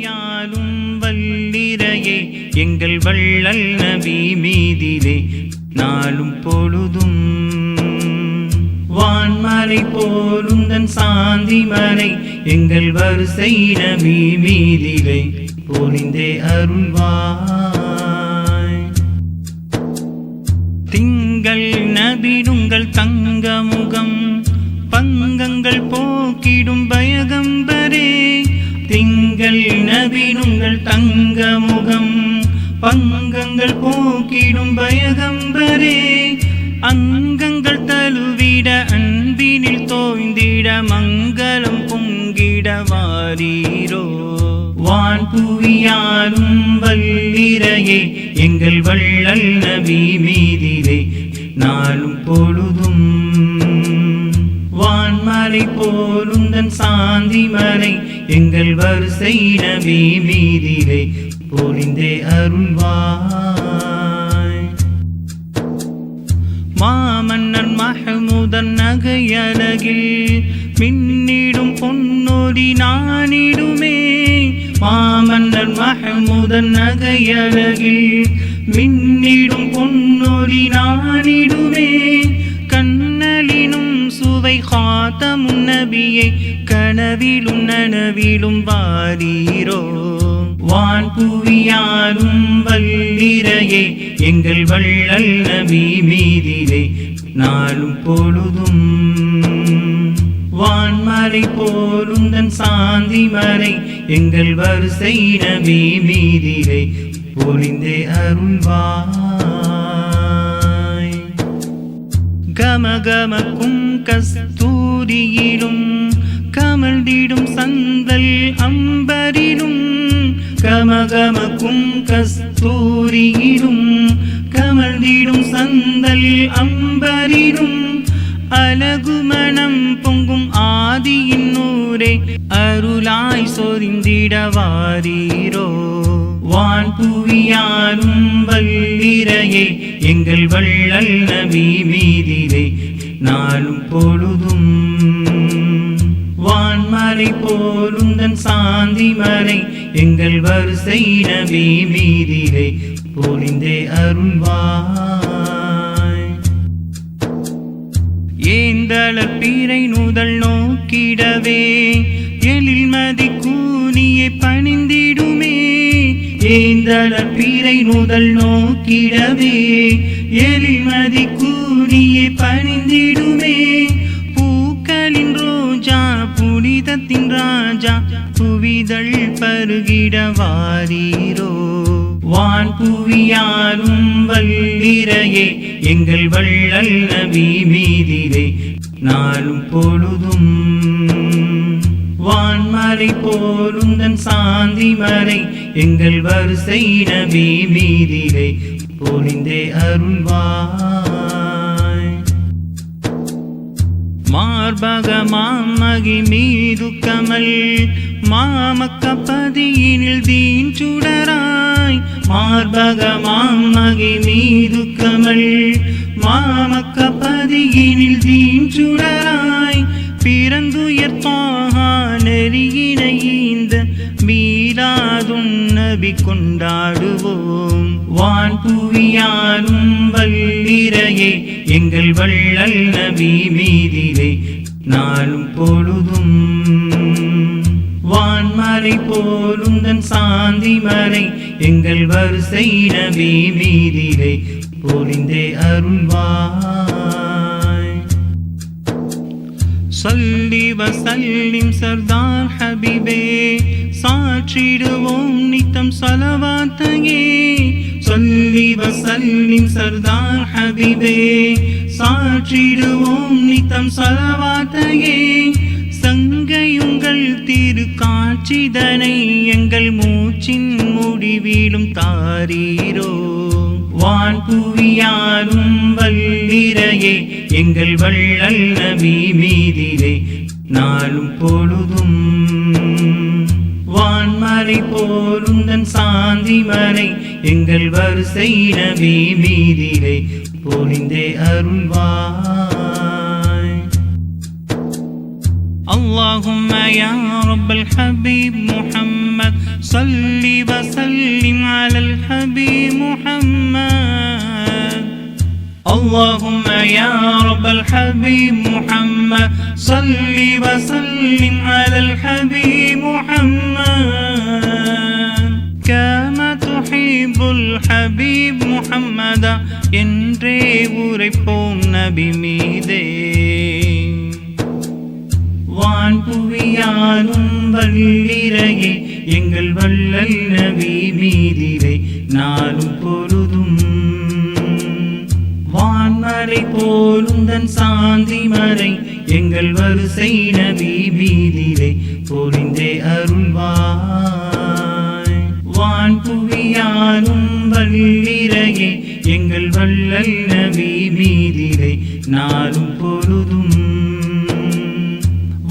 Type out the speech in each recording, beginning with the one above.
புவியாலும் வல்லிரையே எங்கள் வள்ளல் நபி மீதிலே நாளும் பொழுதும். வான்மலை போருந்தன் சாந்தி மலை எங்கள் வரிசை நபி மீதிலே பொழிந்தே அருள்வாய். திங்கள் நபிடுங்கள் தங்க முகம் பங்கங்கள் போக்கிடும் பயகம்பரே. திங்கள் நபிடுங்கள் தங்க முகம் பங்கங்கள் போக்கிடும் பயகம்பரே. அங்கங்கள் தழுவிட அன்பினில் தோய்ந்திட மங்களம் பொங்கிட வாரீரோ. வான் புவியாலும் வல்லிரையே எங்கள் வள்ளல் நபி மீதிலே நாளும் பொழுதும். வான்மலை போலுந்தன் சாந்தி மலை எங்கள் வரிசை நபி மீதிலே பொழிந்தே அருள்வாய். மாமன்னன் மஹமுதன் நகையழகில் மின்னிடும் பொன்னொடி நானிடுமே. மாமன்னன் மஹமுதன் நகையழகில் மின்னிடும் பொன்னொடி நானிடுமே. சுவை காத்தமுன் நபியை கனவிலும் நனவிலும் வாரீரோ வான் புவியாரும் வல்லிரையே எங்கள் வள்ளல் நபி மீதிலே நாளும் பொழுதும். வான்மலை போலுந்தன் சாந்தி மலை எங்கள் வரிசை நபி மீதிலே பொழிந்தே அருள்வா கமகமக்கும் கஸ்தூரியிலும் கமழ்ந்திடும் சந்தல் அம்பரிலும் கமகமக்கும் கஸ்தூரியிலும் கமழ்ந்திடும் சந்தல் அம்பரிலும் அழகு மனம் பொங்கும் ஆதியின் நூரே அருளாய் சொரிந்திடவாரீரோ. வாரீரோ வான் புவியாலும் வல்லிரையே எங்கள் வள்ளல் நபி மீதிலே நாளும் பொழுதும். வான்மலை போலுந்தன் சாந்தி மலை எங்கள் வரிசை நபி மீதிலே பொழிந்தே அருள்வாய். ஏந்தள பீரை நூதல் நோக்கிடவே எழில் மதி கூனியை பணிந்திடுமே ஏந்தள பீரை நூதல் நோக்கிடவே எலிமதி கூடியே பணிந்திடுமே. பூக்களின் ரோஜா புனிதத்தின் ராஜா புவிதழ் பருகிட வாரீரோ. வான் புவியாரும் வல்லிரையே எங்கள் வள்ளல் நபி மீதிரே நாளும் பொழுதும். வான்மலை போலுந்தன் சா மலை எங்கள் வரிசை நபி மீதிலே பொழிந்தே அருள்வாய். மார்பகமாம் மகி மீது கமல் மாமக்க பதியினில் தீன் சுடராய் மார்பகமாம் மகி மீது கமல் மாமக்க பதியினில் தீன் சுடராய் பிறந்துயர்த்தாக நெறியினை மீளாதும் நபி கொண்டாடுவோம். வான் புவியானும் வல்லிரையே எங்கள் வள்ளல் நபி மீதிலே நாளும் பொழுதும். வான்மலை போலுந்தன் சாந்தி மலை எங்கள் வரிசை நபி மீதிலே பொழிந்தே அருள்வா சொல்லி வசல்லிம் சர்தார் ஹபிபே சாற்றிடுவோம் நித்தம் சலவாத்தையே. சொல்லி வசல்லிம் சர்தார் ஹபிபே சாற்றிடுவோம் நித்தம் சலவாத்தையே. சங்கையுங்கள் திரு காட்சிதனை எங்கள் மூச்சின் முடிவிலும் தாரீரோ. வான் புவியாலும் வல்லிரையே எங்கள் வள்ளல் நபி மீதிலே நாளும் பொழுதும் வான்மலை போலுந்தன் சாந்தி மலை எங்கள் வரிசை நபி மீதிலே பொழிந்தே அருள்வாய் اللهم يا رب الحبيب محمد صل وسلم على الحبيب محمد اللهم يا رب الحبيب محمد صل وسلم على الحبيب محمد كما تحب الحبيب محمد என்றே உரைப்போம் நபி மீதே வான் புவியானும் வல்லிரையே எங்கள் வள்ளல் நபி மீதிரை நாளும் பொழுதும். வான்மறை போலுந்தன் சாந்தி மறை எங்கள் வரிசை நபி மீதிரை பொழிந்தே அருள்வாய். வான் புவியானும் வல்லிரையே எங்கள் வள்ளல் நபி மீதிரை நாளும் பொழுதும்.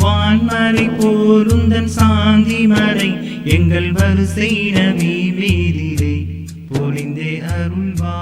வான்மறை போருந்தன் சாந்தி மறை எங்கள் வரிசை நபி மீதிரை பொழிந்தே அருள்வா